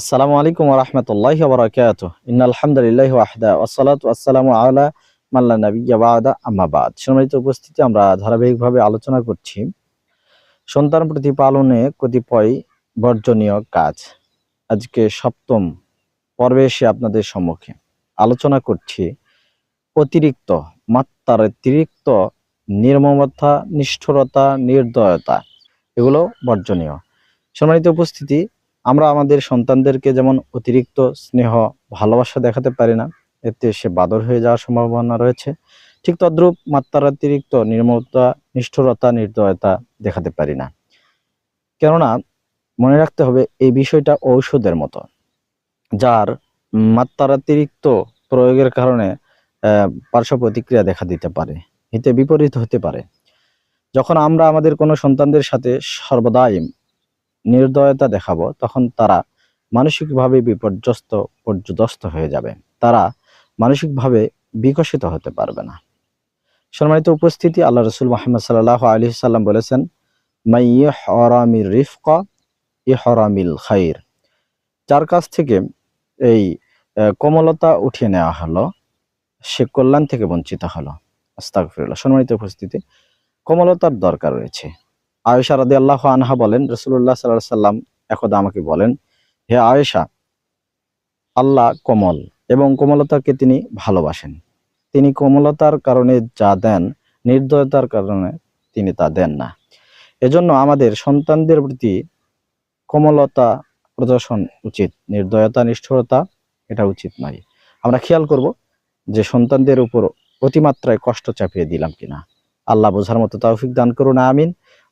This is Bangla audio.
আসসালামু আলাইকুম রহমতুল্লাহ বরকাত ইন আলহামদুলিল্লাহ ওয়াহদা ওয়াসালাত আসসালামু আলা মাল্লা নবিয়া বাদা। আম্মাবাদ সম্মানিত উপস্থিতি, আমরা ধারাবাহিকভাবে আলোচনা করছি সন্তান প্রতিপালনে কতিপয় বর্জনীয় কাজ। আজকে সপ্তম পর্বে এসে আপনাদের সম্মুখে আলোচনা করছি অতিরিক্ত মাত্রার অতিরিক্ত নির্মমতা, নিষ্ঠুরতা, নির্দয়তা, এগুলো বর্জনীয়। সম্মানিত উপস্থিতি আমরা আমাদের সন্তানদেরকে যেমন অতিরিক্ত স্নেহ, ভালোবাসা দেখাতে পারি না এতে সে বাদর হয়ে যাওয়ার সম্ভাবনা রয়েছে। ঠিক তদ্রূপ মাত্রার অতিরিক্ত নির্মমতা, নিষ্ঠুরতা, নির্দয়তা দেখাতে পারি না। কেননা মনে রাখতে হবে, এই বিষয়টা ঔষধের মতো, যার মাত্রাতিরিক্ত প্রয়োগের কারণে পার্শ্ব প্রতিক্রিয়া দেখা দিতে পারে হিতে বিপরীত হতে পারে। যখন আমরা আমাদের কোনো সন্তানদের সাথে সর্বদাই নির্দয়তা দেখাবো, তখন তারা মানসিকভাবে বিপর্যস্ত পর্যদস্ত হয়ে যাবে। তারা মানসিকভাবে বিকশিত হতে পারবে না। সম্মানিত উপস্থিতি, আল্লাহ রসুল মোহাম্মদ সাল্লাহ আলী সাল্লাম বলেছেন মাই হরামির রিফকা ই হরামিল খাইর। যার কাছ থেকে এই কোমলতা উঠিয়ে নেওয়া হলো, সে কল্যাণ থেকে বঞ্চিত হলো। আস্তাগফিরুল্লাহ। সম্মানিত উপস্থিতি, কোমলতার দরকার রয়েছে। আয়েশা রাদি আল্লাহ আনহা বলেন রসুল্লাহ সাল্লাহ সাল্লাম একদা আমাকে বলেন, হে আয়েশা, আল্লাহ কোমল এবং কোমলতাকে তিনি ভালোবাসেন। তিনি কোমলতার কারণে যা দেন, নির্দয়তার কারণে তিনি তা দেন না। এজন্য আমাদের সন্তানদের প্রতি কোমলতা প্রদর্শন উচিত, নির্দয়তা, নিষ্ঠুরতা, এটা উচিত নয়। আমরা খেয়াল করব যে সন্তানদের উপর অতিমাত্রায় কষ্ট চাপিয়ে দিলাম কিনা। আল্লাহ বোঝার মতো তৌফিক দান করুন, আমিন।